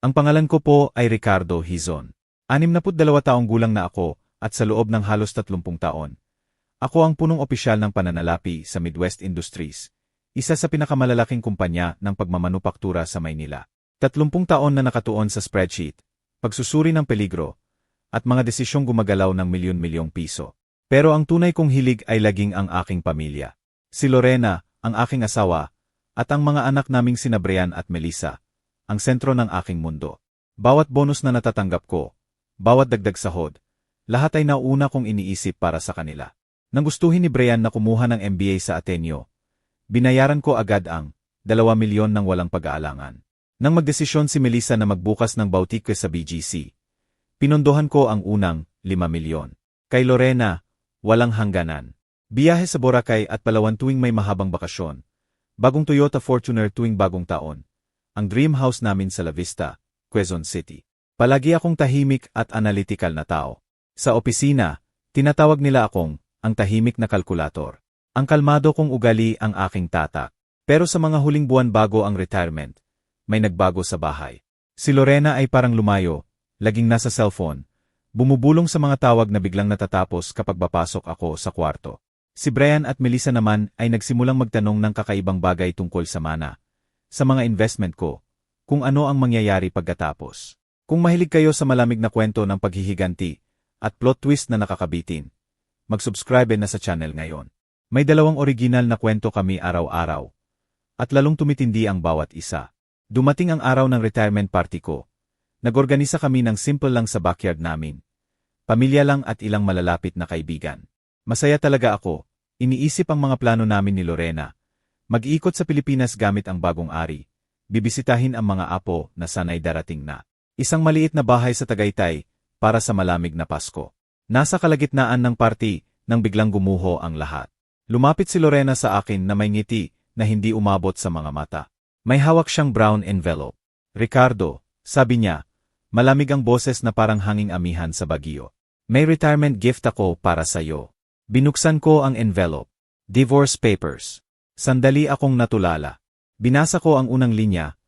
Ang pangalan ko po ay Ricardo Hizon. 62 taong gulang na ako at sa loob ng halos 30 taon. Ako ang punong opisyal ng pananalapi sa Midwest Industries, isa sa pinakamalalaking kumpanya ng pagmamanupaktura sa Maynila. 30 taon na nakatuon sa spreadsheet, pagsusuri ng peligro, at mga desisyong gumagalaw ng milyon-milyong piso. Pero ang tunay kong hilig ay laging ang aking pamilya. Si Lorena, ang aking asawa, at ang mga anak naming sina Brian at Melissa, ang sentro ng aking mundo. Bawat bonus na natatanggap ko, bawat dagdag sahod, lahat ay nauna kong iniisip para sa kanila. Nang gustuhin ni Brian na kumuha ng MBA sa Ateneo, binayaran ko agad ang 2 milyon ng walang pag-aalangan. Nang magdesisyon si Melissa na magbukas ng boutique sa BGC, pinondohan ko ang unang 5 milyon. Kay Lorena, walang hangganan. Biyahe sa Boracay at Palawan tuwing may mahabang bakasyon. Bagong Toyota Fortuner tuwing bagong taon ang dream house namin sa La Vista, Quezon City. Palagi akong tahimik at analytical na tao. Sa opisina, tinatawag nila akong ang tahimik na kalkulator. Ang kalmado kong ugali ang aking tatak. Pero sa mga huling buwan bago ang retirement, may nagbago sa bahay. Si Lorena ay parang lumayo, laging nasa cellphone, bumubulong sa mga tawag na biglang natatapos kapag papasok ako sa kwarto. Si Brian at Melissa naman ay nagsimulang magtanong ng kakaibang bagay tungkol sa mana, sa mga investment ko, kung ano ang mangyayari pagkatapos. Kung mahilig kayo sa malamig na kwento ng paghihiganti at plot twist na nakakabitin, mag-subscribe na sa channel ngayon. May dalawang original na kwento kami araw-araw. At lalong tumitindi ang bawat isa. Dumating ang araw ng retirement party ko. Nagorganisa kami ng simple lang sa backyard namin. Pamilya lang at ilang malalapit na kaibigan. Masaya talaga ako. Iniisip ang mga plano namin ni Lorena Mag-ikot sa Pilipinas gamit ang bagong ari. Bibisitahin ang mga apo na sanay darating na. Isang maliit na bahay sa Tagaytay para sa malamig na Pasko. Nasa kalagitnaan ng party nang biglang gumuho ang lahat. Lumapit si Lorena sa akin na may ngiti na hindi umabot sa mga mata. May hawak siyang brown envelope. Ricardo, sabi niya, malamig ang boses na parang hanging amihan sa bagyo. May retirement gift ako para sa iyo. Binuksan ko ang envelope. Divorce papers. Sandali akong natulala. Binasa ko ang unang linya,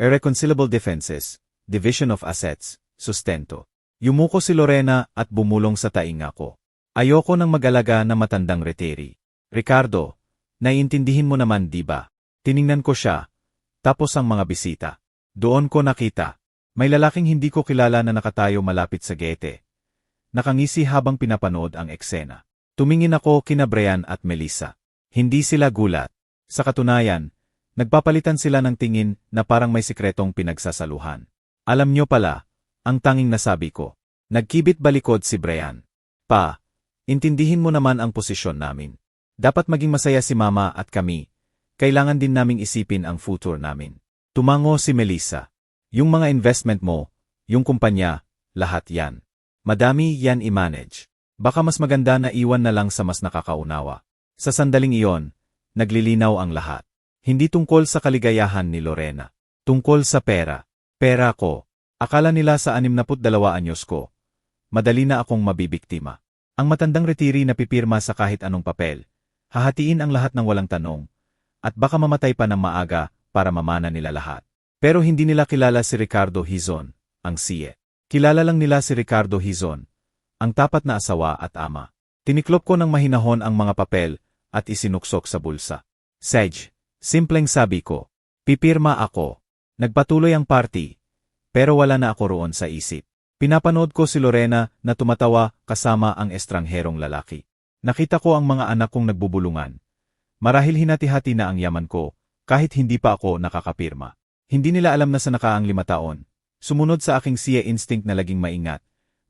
Irreconcilable Defenses, Division of Assets, Sustento. Yumuko si Lorena at bumulong sa tainga ko. Ayoko ng magalaga na matandang reteri. Ricardo, naiintindihin mo naman di ba? Tiningnan ko siya, tapos ang mga bisita. Doon ko nakita. May lalaking hindi ko kilala na nakatayo malapit sa gete. Nakangisi habang pinapanood ang eksena. Tumingin ako kina Brian at Melissa. Hindi sila gulat. Sa katunayan, nagpapalitan sila ng tingin na parang may sikretong pinagsasaluhan. Alam nyo pala, ang tanging nasabi ko. Nagkibit balikod si Brian. Pa, intindihin mo naman ang posisyon namin. Dapat maging masaya si Mama at kami. Kailangan din naming isipin ang future namin. Tumango si Melissa. Yung mga investment mo, yung kumpanya, lahat yan. Madami yan i-manage. Baka mas maganda na iwan na lang sa mas nakakaunawa. Sa sandaling iyon, naglilinaw ang lahat. Hindi tungkol sa kaligayahan ni Lorena. Tungkol sa pera. Pera ko. Akala nila sa 62 anyos ko. Madali na akong mabibiktima. Ang matandang retiri na pipirma sa kahit anong papel. Hahatiin ang lahat ng walang tanong. At baka mamatay pa ng maaga para mamana nila lahat. Pero hindi nila kilala si Ricardo Hizon, ang siye. Kilala lang nila si Ricardo Hizon, ang tapat na asawa at ama. Tiniklop ko ng mahinahon ang mga papel at isinuksok sa bulsa. Sedge, simpleng sabi ko. Pipirma ako. Nagpatuloy ang party. Pero wala na ako roon sa isip. Pinapanood ko si Lorena na tumatawa kasama ang estrangherong lalaki. Nakita ko ang mga anak kong nagbubulungan. Marahil hinati-hati na ang yaman ko, kahit hindi pa ako nakakapirma. Hindi nila alam na sa nakaang lima taon. Sumunod sa aking siya instinct na laging maingat.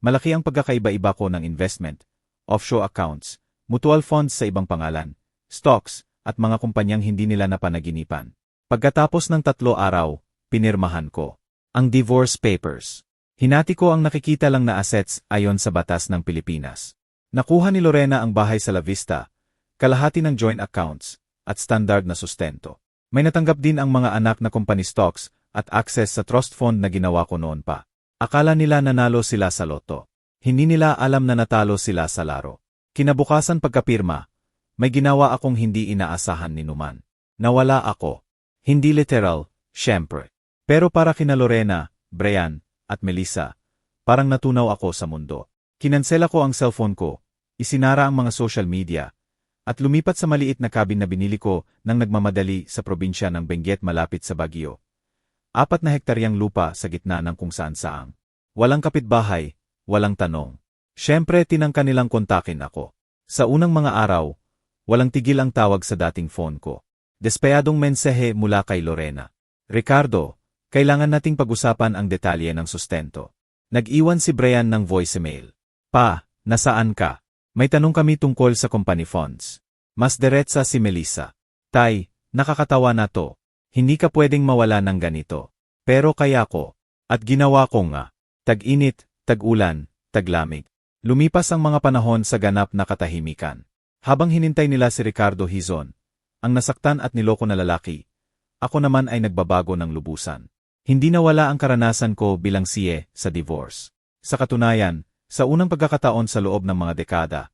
Malaki ang pagkakaiba-iba ko ng investment, offshore accounts, mutual funds sa ibang pangalan, stocks, at mga kumpanyang hindi nila napanaginipan. Pagkatapos ng tatlo araw, pinirmahan ko ang divorce papers. Hinati ko ang nakikita lang na assets ayon sa batas ng Pilipinas. Nakuha ni Lorena ang bahay sa La Vista, kalahati ng joint accounts, at standard na sustento. May natanggap din ang mga anak na company stocks at access sa trust fund na ginawa ko noon pa. Akala nila nanalo sila sa loto. Hindi nila alam na natalo sila sa laro. Kinabukasan pagkapirma, may ginawa akong hindi inaasahan ni Numan. Nawala ako. Hindi literal, syempre. Pero para kina Lorena, Brian, at Melissa. Parang natunaw ako sa mundo. Kinansela ko ang cellphone ko, isinara ang mga social media, at lumipat sa maliit na cabin na binili ko nang nagmamadali sa probinsya ng Benguet malapit sa Baguio. Apat na hektaryang lupa sa gitna ng kung saan-saang. Walang kapitbahay, walang tanong. Siyempre tinangka nilang kontakin ako. Sa unang mga araw, walang tigil ang tawag sa dating phone ko. Despeyadong mensahe mula kay Lorena. Ricardo, kailangan nating pag-usapan ang detalye ng sustento. Nag-iwan si Brian ng voicemail. Pa, nasaan ka? May tanong kami tungkol sa company funds. Mas diretsa si Melissa. Tay, nakakatawa na to. Hindi ka pwedeng mawala ng ganito. Pero kaya ko. At ginawa ko nga. Tag-init, tag-ulan, taglamig. Lumipas ang mga panahon sa ganap na katahimikan. Habang hinintay nila si Ricardo Hizon, ang nasaktan at niloko na lalaki, ako naman ay nagbabago ng lubusan. Hindi nawala ang karanasan ko bilang siye sa divorce. Sa katunayan, sa unang pagkakataon sa loob ng mga dekada,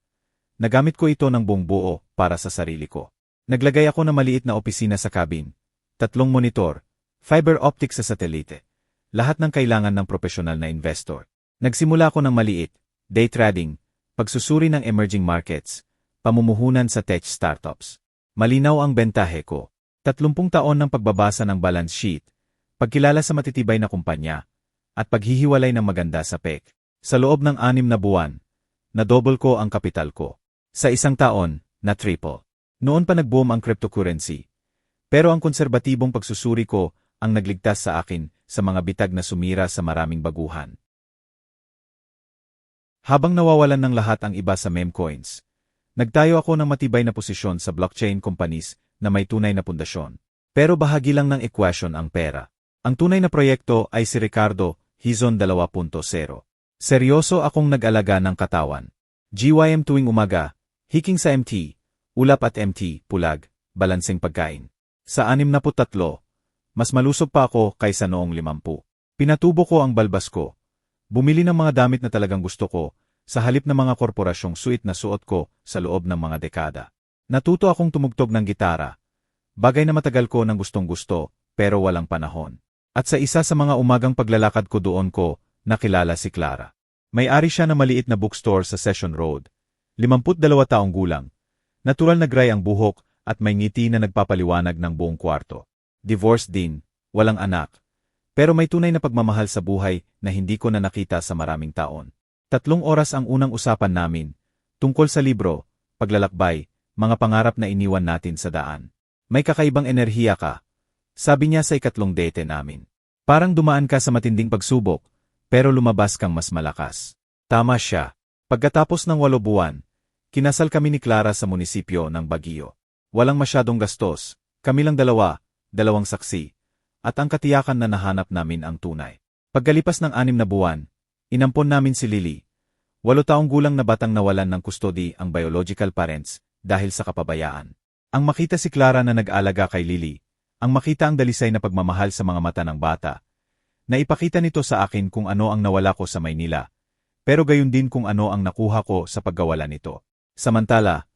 nagamit ko ito ng buong buo para sa sarili ko. Naglagay ako ng maliit na opisina sa cabin, tatlong monitor, fiber optic sa satelite, lahat ng kailangan ng profesional na investor. Nagsimula ako ng maliit, day trading, pagsusuri ng emerging markets, pamumuhunan sa tech startups. Malinaw ang bentahe ko. Tatlumpung taon ng pagbabasa ng balance sheet, pagkilala sa matitibay na kumpanya, at paghihiwalay ng maganda sa PEC. Sa loob ng anim na buwan, na-double ko ang kapital ko. Sa isang taon, na-triple. Noon pa nag-boom ang cryptocurrency. Pero ang konserbatibong pagsusuri ko ang nagligtas sa akin sa mga bitag na sumira sa maraming baguhan. Habang nawawalan ng lahat ang iba sa meme coins, Nagtayo ako ng matibay na posisyon sa blockchain companies na may tunay na pundasyon. Pero bahagi lang ng equation ang pera. Ang tunay na proyekto ay si Ricardo Hizon 2.0. Seryoso akong nag-alaga ng katawan. GYM tuwing umaga, hiking sa MT, ulap at MT, pulag, balansing pagkain. Sa 63, mas malusog pa ako kaysa noong 50. Pinatubo ko ang balbas ko. Bumili ng mga damit na talagang gusto ko sa halip ng mga korporasyong suit na suot ko sa loob ng mga dekada. Natuto akong tumugtog ng gitara. Bagay na matagal ko ng gustong gusto, pero walang panahon. At sa isa sa mga umagang paglalakad ko doon ko, nakilala si Clara. May-ari siya na maliit na bookstore sa Session Road. 52 taong gulang. Natural na gray ang buhok at may ngiti na nagpapaliwanag ng buong kwarto. Divorced din, walang anak. Pero may tunay na pagmamahal sa buhay na hindi ko na nakita sa maraming taon. Tatlong oras ang unang usapan namin, tungkol sa libro, paglalakbay, mga pangarap na iniwan natin sa daan. May kakaibang enerhiya ka, sabi niya sa ikatlong date namin. Parang dumaan ka sa matinding pagsubok, pero lumabas kang mas malakas. Tama siya. Pagkatapos ng walo buwan, kinasal kami ni Clara sa munisipyo ng Baguio. Walang masyadong gastos, kami lang dalawa, dalawang saksi, at ang katiyakan na nahanap namin ang tunay. Pagkalipas ng anim na buwan, Inampon namin si Lily. Walo taong gulang na batang nawalan ng kustodi ang biological parents dahil sa kapabayaan. Ang makita si Clara na nag-alaga kay Lily, ang makita ang dalisay na pagmamahal sa mga mata ng bata, na ipakita nito sa akin kung ano ang nawala ko sa Maynila, pero gayon din kung ano ang nakuha ko sa paggawala nito. Samantala,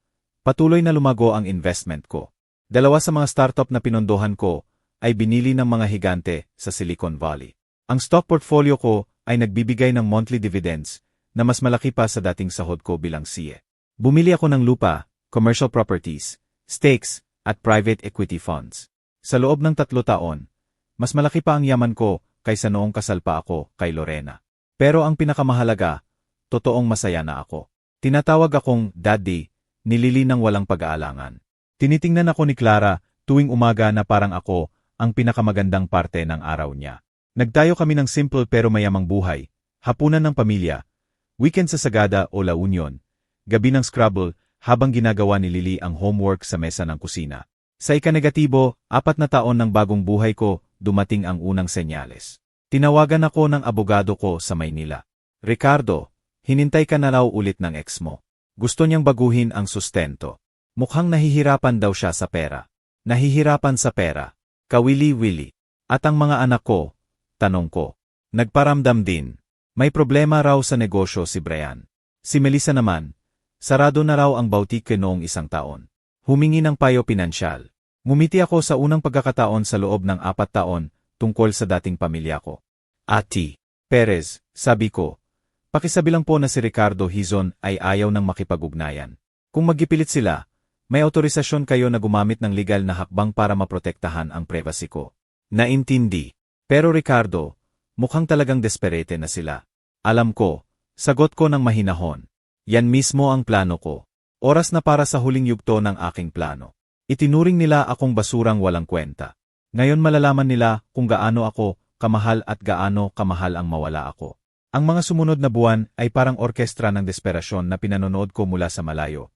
patuloy na lumago ang investment ko. Dalawa sa mga startup na pinondohan ko ay binili ng mga higante sa Silicon Valley. Ang stock portfolio ko ay nagbibigay ng monthly dividends na mas malaki pa sa dating sahod ko bilang CE. Bumili ako ng lupa, commercial properties, stakes, at private equity funds. Sa loob ng tatlo taon, mas malaki pa ang yaman ko kaysa noong kasal pa ako kay Lorena. Pero ang pinakamahalaga, totoong masaya na ako. Tinatawag akong daddy, nilili ng walang pag-aalangan. Tinitingnan ako ni Clara tuwing umaga na parang ako ang pinakamagandang parte ng araw niya. Nagtayo kami ng simple pero mayamang buhay, hapunan ng pamilya, weekend sa Sagada o La Union, gabi ng Scrabble habang ginagawa ni Lily ang homework sa mesa ng kusina. Sa ikanegatibo, apat na taon ng bagong buhay ko, dumating ang unang senyales. Tinawagan ako ng abogado ko sa Maynila. Ricardo, hinintay ka na raw ulit ng ex mo. Gusto niyang baguhin ang sustento. Mukhang nahihirapan daw siya sa pera. Nahihirapan sa pera. Kawili-wili. At ang mga anak ko, Tanong ko. Nagparamdam din. May problema raw sa negosyo si Brian. Si Melissa naman, sarado na raw ang boutique noong isang taon. Humingi ng payo pinansyal. Ngumiti ako sa unang pagkakataon sa loob ng apat taon tungkol sa dating pamilya ko. Ati. Perez, sabi ko. Pakisabi lang po na si Ricardo Hizon ay ayaw ng makipag-ugnayan. Kung magipilit sila, may autorisasyon kayo na gumamit ng legal na hakbang para maprotektahan ang privacy ko. Naintindi. Pero Ricardo, mukhang talagang desperate na sila. Alam ko, sagot ko ng mahinahon. Yan mismo ang plano ko. Oras na para sa huling yugto ng aking plano. Itinuring nila akong basurang walang kwenta. Ngayon malalaman nila kung gaano ako kamahal at gaano kamahal ang mawala ako. Ang mga sumunod na buwan ay parang orkestra ng desperasyon na pinanonood ko mula sa malayo.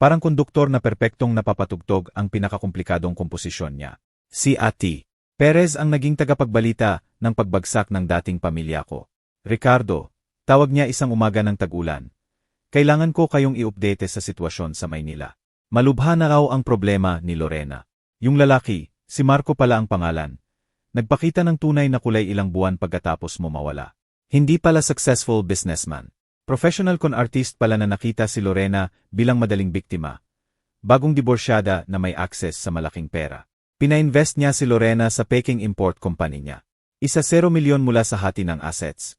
Parang konduktor na perpektong napapatugtog ang pinakakomplikadong komposisyon niya. Si Ati. Perez ang naging tagapagbalita ng pagbagsak ng dating pamilya ko. Ricardo, tawag niya isang umaga ng tag-ulan. Kailangan ko kayong i-update sa sitwasyon sa Maynila. Malubha na raw ang problema ni Lorena. Yung lalaki, si Marco pala ang pangalan. Nagpakita ng tunay na kulay ilang buwan pagkatapos mo mawala. Hindi pala successful businessman. Professional con artist pala na nakita si Lorena bilang madaling biktima. Bagong diborsyada na may access sa malaking pera. Pina-invest niya si Lorena sa Peking Import Company niya. Isa 0 milyon mula sa hati ng assets.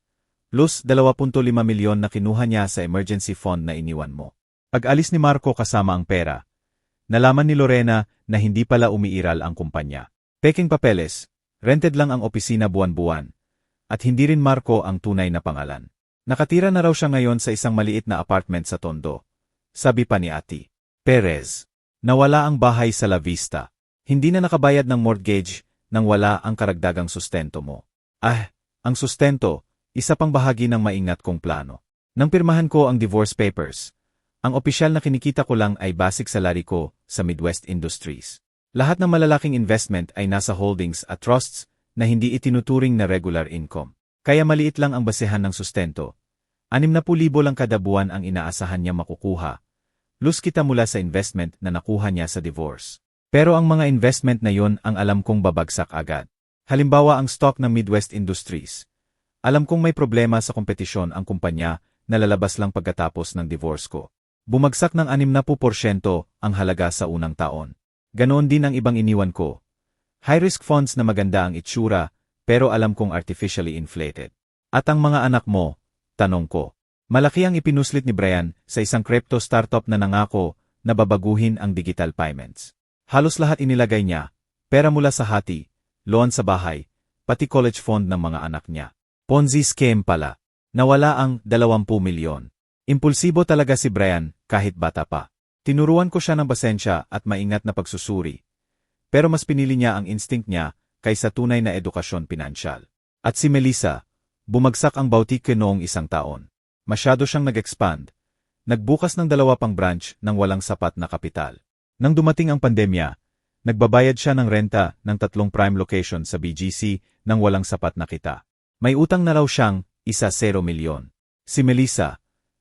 Plus 2.5 milyon na kinuha niya sa emergency fund na iniwan mo. Pag-alis ni Marco kasama ang pera, nalaman ni Lorena na hindi pala umiiral ang kumpanya. Peking papeles, rented lang ang opisina buwan-buwan, at hindi rin Marco ang tunay na pangalan. Nakatira na raw siya ngayon sa isang maliit na apartment sa Tondo. Sabi pa ni Ati. Perez. Nawala ang bahay sa La Vista. Hindi na nakabayad ng mortgage nang wala ang karagdagang sustento mo. Ah, ang sustento, isa pang bahagi ng maingat kong plano. Nang pirmahan ko ang divorce papers, ang opisyal na kinikita ko lang ay basic salary ko sa Midwest Industries. Lahat ng malalaking investment ay nasa holdings at trusts na hindi itinuturing na regular income. Kaya maliit lang ang basehan ng sustento. 60,000 lang kada buwan ang inaasahan niya makukuha. Lus kita mula sa investment na nakuha niya sa divorce. Pero ang mga investment na yon ang alam kong babagsak agad. Halimbawa ang stock ng Midwest Industries. Alam kong may problema sa kompetisyon ang kumpanya na lalabas lang pagkatapos ng divorce ko. Bumagsak ng 60% ang halaga sa unang taon. Ganoon din ang ibang iniwan ko. High-risk funds na maganda ang itsura, pero alam kong artificially inflated. At ang mga anak mo, tanong ko. Malaki ang ipinuslit ni Brian sa isang crypto startup na nangako na babaguhin ang digital payments. Halos lahat inilagay niya, pera mula sa hati, loan sa bahay, pati college fund ng mga anak niya. Ponzi scheme pala. Nawala ang 20 milyon. Impulsibo talaga si Brian, kahit bata pa. Tinuruan ko siya ng basensya at maingat na pagsusuri. Pero mas pinili niya ang instinct niya kaysa tunay na edukasyon pinansyal. At si Melissa, bumagsak ang boutique noong isang taon. Masyado siyang nag-expand. Nagbukas ng dalawa pang branch nang walang sapat na kapital. Nang dumating ang pandemya, nagbabayad siya ng renta ng tatlong prime location sa BGC nang walang sapat na kita. May utang na raw siyang isa 0 milyon. Si Melissa,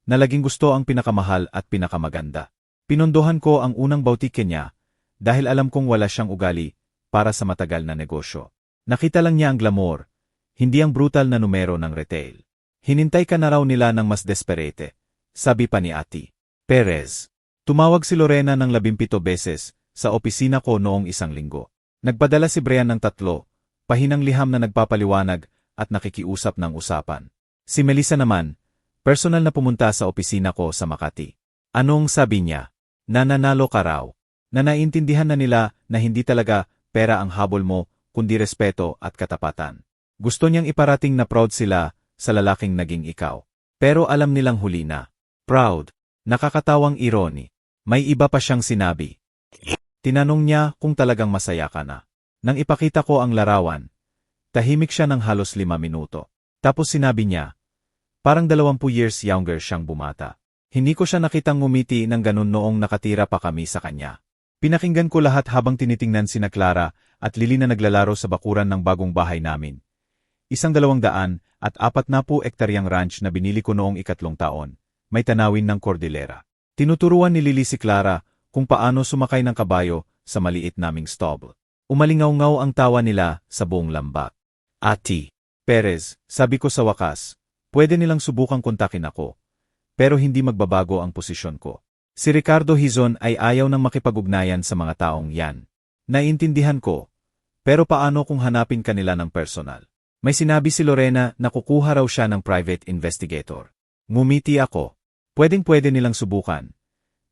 na laging gusto ang pinakamahal at pinakamaganda. Pinondohan ko ang unang bautike niya dahil alam kong wala siyang ugali para sa matagal na negosyo. Nakita lang niya ang glamour, hindi ang brutal na numero ng retail. Hinintay ka na raw nila ng mas desperate, sabi pa ni Ati. Perez. Tumawag si Lorena ng labimpito beses sa opisina ko noong isang linggo. Nagpadala si Brian ng tatlo, pahinang liham na nagpapaliwanag at nakikiusap ng usapan. Si Melissa naman, personal na pumunta sa opisina ko sa Makati. Anong sabi niya? Nananalo ka raw. Na na nila na hindi talaga pera ang habol mo, kundi respeto at katapatan. Gusto niyang iparating na proud sila sa lalaking naging ikaw. Pero alam nilang huli na. Proud. Nakakatawang irony. May iba pa siyang sinabi. Tinanong niya kung talagang masaya ka na. Nang ipakita ko ang larawan, tahimik siya ng halos lima minuto. Tapos sinabi niya, parang dalawampu years younger siyang bumata. Hindi ko siya nakitang ngumiti ng ganun noong nakatira pa kami sa kanya. Pinakinggan ko lahat habang tinitingnan sina Clara at Lili na naglalaro sa bakuran ng bagong bahay namin. Isang dalawang daan at apat na po ektaryang ranch na binili ko noong ikatlong taon. May tanawin ng Cordillera. Tinuturuan ni Lily si Clara kung paano sumakay ng kabayo sa maliit naming stable. Umalingaw-ngaw ang tawa nila sa buong lambak. Ati, Perez, sabi ko sa wakas, pwede nilang subukang kontakin ako. Pero hindi magbabago ang posisyon ko. Si Ricardo Hizon ay ayaw ng makipag-ugnayan sa mga taong yan. Naiintindihan ko. Pero paano kung hanapin kanila ng personal? May sinabi si Lorena na kukuha raw siya ng private investigator. Ngumiti ako. Pwedeng-pwede nilang subukan.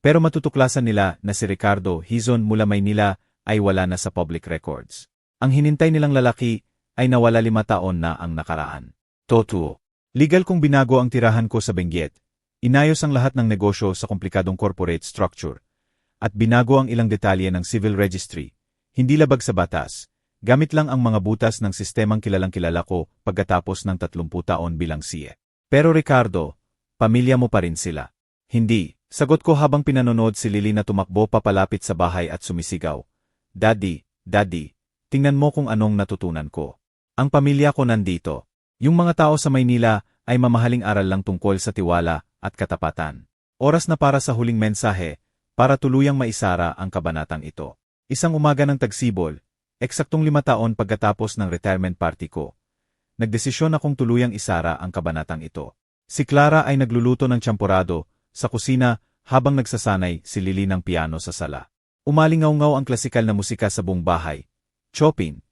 Pero matutuklasan nila na si Ricardo Hizon mula Maynila ay wala na sa public records. Ang hinintay nilang lalaki ay nawala lima taon na ang nakaraan. Totoo. Legal kung binago ang tirahan ko sa Benguet. Inayos ang lahat ng negosyo sa komplikadong corporate structure. At binago ang ilang detalye ng civil registry. Hindi labag sa batas. Gamit lang ang mga butas ng sistemang kilalang kilala ko pagkatapos ng 30 taon bilang siye. Pero Ricardo, pamilya mo pa rin sila. Hindi, sagot ko habang pinanonood si Lily na tumakbo papalapit sa bahay at sumisigaw. Daddy, Daddy, tingnan mo kung anong natutunan ko. Ang pamilya ko nandito. Yung mga tao sa Maynila ay mamahaling aral lang tungkol sa tiwala at katapatan. Oras na para sa huling mensahe, para tuluyang maisara ang kabanatang ito. Isang umaga ng tagsibol, eksaktong lima taon pagkatapos ng retirement party ko. Nagdesisyon akong tuluyang isara ang kabanatang ito. Si Clara ay nagluluto ng champorado sa kusina habang nagsasanay si Lily ng piano sa sala. Umalingaw-ngaw ang klasikal na musika sa buong bahay. Chopin,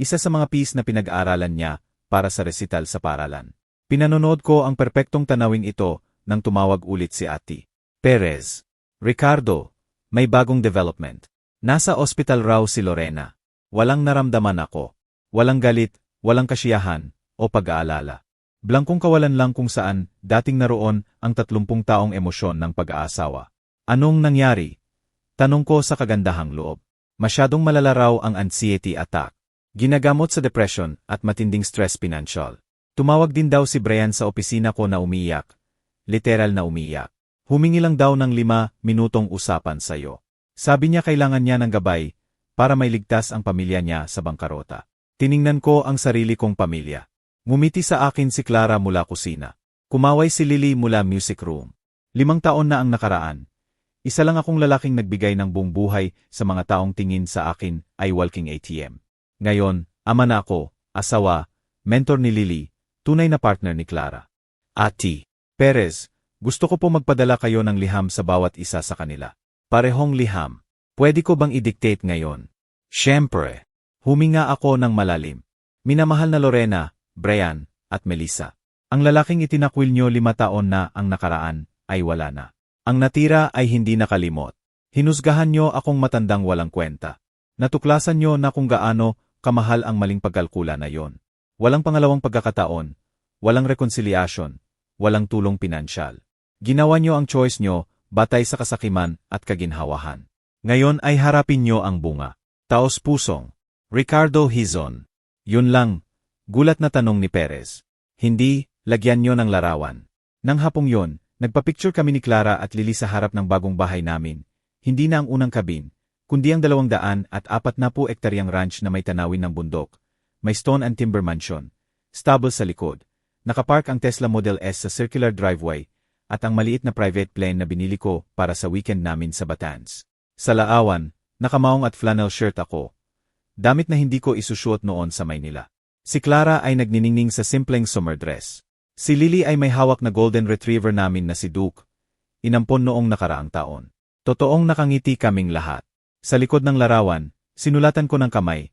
isa sa mga piece na pinag-aaralan niya para sa resital sa paralan. Pinanonood ko ang perpektong tanawing ito nang tumawag ulit si Ati. Perez. Ricardo, may bagong development. Nasa ospital raw si Lorena. Walang naramdaman ako. Walang galit, walang kasiyahan, o pag-aalala. Blankong kawalan lang kung saan dating naroon ang tatlumpung taong emosyon ng pag-aasawa. Anong nangyari? Tanong ko sa kagandahang loob. Masyadong malala ang anxiety attack. Ginagamot sa depression at matinding stress financial. Tumawag din daw si Brian sa opisina ko na umiyak. Literal na umiyak. Humingi lang daw ng lima minutong usapan sa'yo. Sabi niya kailangan niya ng gabay para mailigtas ang pamilya niya sa bangkarota. Tiningnan ko ang sarili kong pamilya. Ngumiti sa akin si Clara mula kusina. Kumaway si Lily mula music room. Limang taon na ang nakaraan. Isa lang akong lalaking nagbigay ng buong buhay sa mga taong tingin sa akin ay walking ATM. Ngayon, ama na ako, asawa, mentor ni Lily, tunay na partner ni Clara. Ati, Perez, gusto ko po magpadala kayo ng liham sa bawat isa sa kanila. Parehong liham. Pwede ko bang i-dictate ngayon? Siyempre. Huminga ako ng malalim. Minamahal na Lorena, Brian, at Melissa. Ang lalaking itinakwil nyo lima taon na ang nakaraan ay wala na. Ang natira ay hindi nakalimot. Hinusgahan nyo akong matandang walang kwenta. Natuklasan nyo na kung gaano kamahal ang maling pagkalkula na yon. Walang pangalawang pagkakataon, walang reconciliation, walang tulong pinansyal. Ginawa nyo ang choice nyo batay sa kasakiman at kaginhawahan. Ngayon ay harapin nyo ang bunga. Taos pusong. Ricardo Hizon. Yun lang. Gulat na tanong ni Perez. Hindi, lagyan nyo ng larawan. Nang hapong yon, nagpa-picture kami ni Clara at Lily sa harap ng bagong bahay namin. Hindi na ang unang kabin, kundi ang dalawang daan at apat na po ektaryang ranch na may tanawin ng bundok, may stone and timber mansion, stable sa likod, nakapark ang Tesla Model S sa circular driveway, at ang maliit na private plane na binili ko para sa weekend namin sa Batanz. Sa laawan, nakamaong at flannel shirt ako. Damit na hindi ko isusuot noon sa Maynila. Si Clara ay nagniningning sa simpleng summer dress. Si Lily ay may hawak na golden retriever namin na si Duke. Inampon noong nakaraang taon. Totoong nakangiti kaming lahat. Sa likod ng larawan, sinulatan ko ng kamay,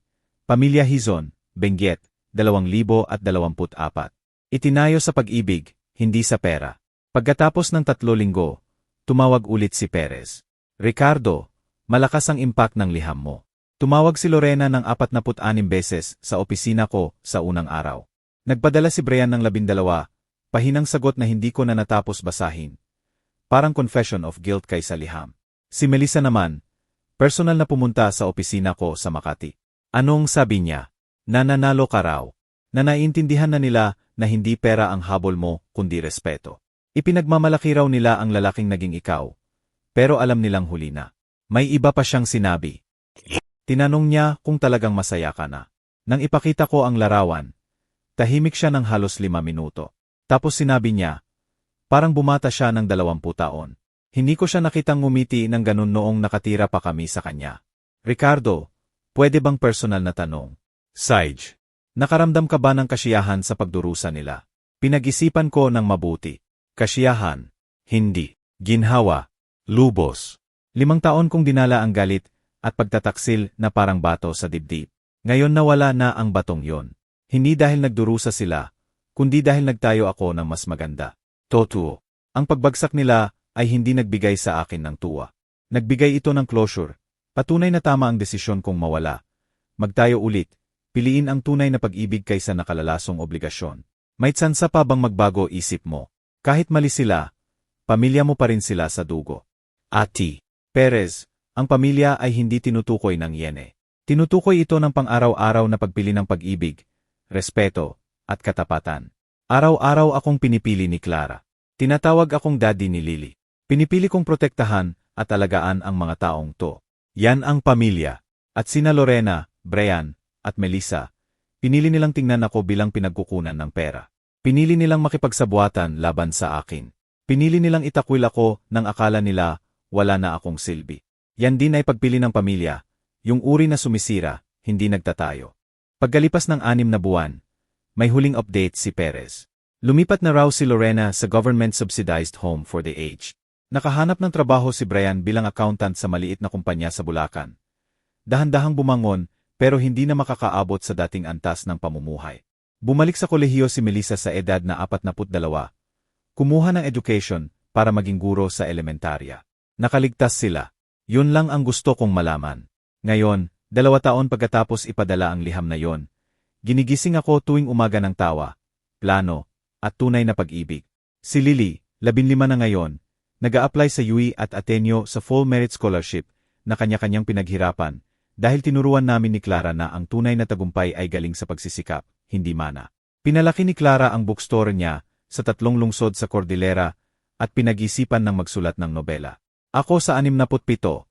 Pamilya Hizon, Benguet, 2024. Itinayo sa pag-ibig, hindi sa pera. Pagkatapos ng tatlo linggo, tumawag ulit si Perez. Ricardo, malakas ang impact ng liham mo. Tumawag si Lorena ng 46 beses sa opisina ko sa unang araw. Nagpadala si Brian ng labindalawa, pahinang sagot na hindi ko na natapos basahin. Parang confession of guilt kay sa liham. Si Melissa naman, Personal na pumunta sa opisina ko sa Makati. Anong sabi niya? Nananalo ka raw. Na naiintindihan na nila na hindi pera ang habol mo, kundi respeto. Ipinagmamalaki raw nila ang lalaking naging ikaw. Pero alam nilang huli na. May iba pa siyang sinabi. Tinanong niya kung talagang masaya ka na. Nang ipakita ko ang larawan, tahimik siya ng halos lima minuto. Tapos sinabi niya, parang bumata siya ng dalawampu taon. Hindi ko siya nakitang ngumiti ng ganun noong nakatira pa kami sa kanya. Ricardo, pwede bang personal na tanong? Sage, nakaramdam ka ba ng kasiyahan sa pagdurusa nila? Pinag-isipan ko ng mabuti. Kasiyahan, hindi, ginhawa, lubos. Limang taon kong dinala ang galit at pagtataksil na parang bato sa dibdib. Ngayon nawala na ang batong yon. Hindi dahil nagdurusa sila, kundi dahil nagtayo ako ng mas maganda. Totoo. Ang pagbagsak nila ay hindi nagbigay sa akin ng tuwa. Nagbigay ito ng closure. Patunay na tama ang desisyon kong mawala. Magtayo ulit. Piliin ang tunay na pag-ibig kaysa nakalalasong obligasyon. May tsansa pa bang magbago isip mo? Kahit mali sila, pamilya mo pa rin sila sa dugo. Ati. Perez, ang pamilya ay hindi tinutukoy ng yene. Tinutukoy ito ng pang-araw-araw na pagpili ng pag-ibig, respeto, at katapatan. Araw-araw akong pinipili ni Clara. Tinatawag akong daddy ni Lily. Pinipili kong protektahan at alagaan ang mga taong to. Yan ang pamilya. At sina Lorena, Brian, at Melissa, pinili nilang tingnan ako bilang pinagkukunan ng pera. Pinili nilang makipagsabuatan laban sa akin. Pinili nilang itakwil ako nang akala nila wala na akong silbi. Yan din ay pagpili ng pamilya, yung uri na sumisira, hindi nagtatayo. Pagkalipas ng anim na buwan, may huling update si Perez. Lumipat na raw si Lorena sa government-subsidized home for the aged. Nakahanap ng trabaho si Brian bilang accountant sa maliit na kumpanya sa Bulacan. Dahan-dahang bumangon pero hindi na makakaabot sa dating antas ng pamumuhay. Bumalik sa kolehiyo si Melissa sa edad na 42. Kumuha ng education para maging guro sa elementarya. Nakaligtas sila. Yun lang ang gusto kong malaman. Ngayon, dalawa taon pagkatapos ipadala ang liham na yon, ginigising ako tuwing umaga ng tawa, plano, at tunay na pag-ibig. Si Lily, labinlima na ngayon, nag apply sa UE at Ateneo sa Full Merit Scholarship na kanya-kanyang pinaghirapan dahil tinuruan namin ni Clara na ang tunay na tagumpay ay galing sa pagsisikap, hindi mana. Pinalaki ni Clara ang bookstore niya sa tatlong lungsod sa Cordillera at pinag-isipan ng magsulat ng nobela. Ako sa 67,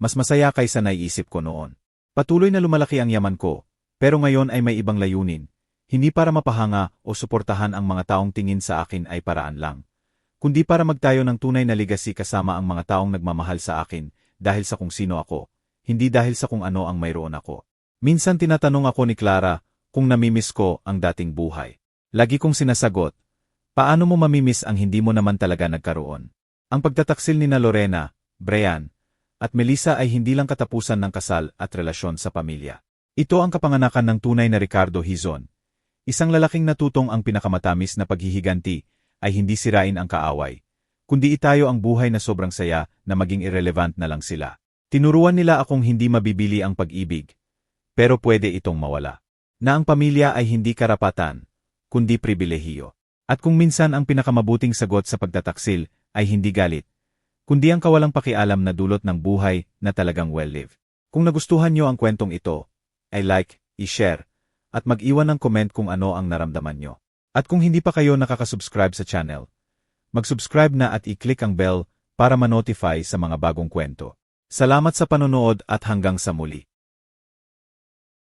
mas masaya kaysa naiisip ko noon. Patuloy na lumalaki ang yaman ko, pero ngayon ay may ibang layunin. Hindi para mapahanga o suportahan ang mga taong tingin sa akin ay paraan lang. Kundi para magtayo ng tunay na legacy kasama ang mga taong nagmamahal sa akin dahil sa kung sino ako, hindi dahil sa kung ano ang mayroon ako. Minsan tinatanong ako ni Clara kung namimiss ko ang dating buhay. Lagi kong sinasagot, paano mo mamimiss ang hindi mo naman talaga nagkaroon? Ang pagtataksil ni na Lorena, Brian, at Melissa ay hindi lang katapusan ng kasal at relasyon sa pamilya. Ito ang kapanganakan ng tunay na Ricardo Hizon. Isang lalaking natutong ang pinakamatamis na paghihiganti ay hindi sirain ang kaaway, kundi itayo ang buhay na sobrang saya na maging irrelevant na lang sila. Tinuruan nila akong hindi mabibili ang pag-ibig, pero pwede itong mawala. Na ang pamilya ay hindi karapatan, kundi pribilehiyo. At kung minsan ang pinakamabuting sagot sa pagtataksil ay hindi galit, kundi ang kawalang pakialam na dulot ng buhay na talagang well-lived. Kung nagustuhan nyo ang kwentong ito, ay like, i-share, at mag-iwan ng comment kung ano ang naramdaman nyo. At kung hindi pa kayo nakakasubscribe sa channel, mag-subscribe na at i-click ang bell para ma-notify sa mga bagong kwento. Salamat sa panonood at hanggang sa muli.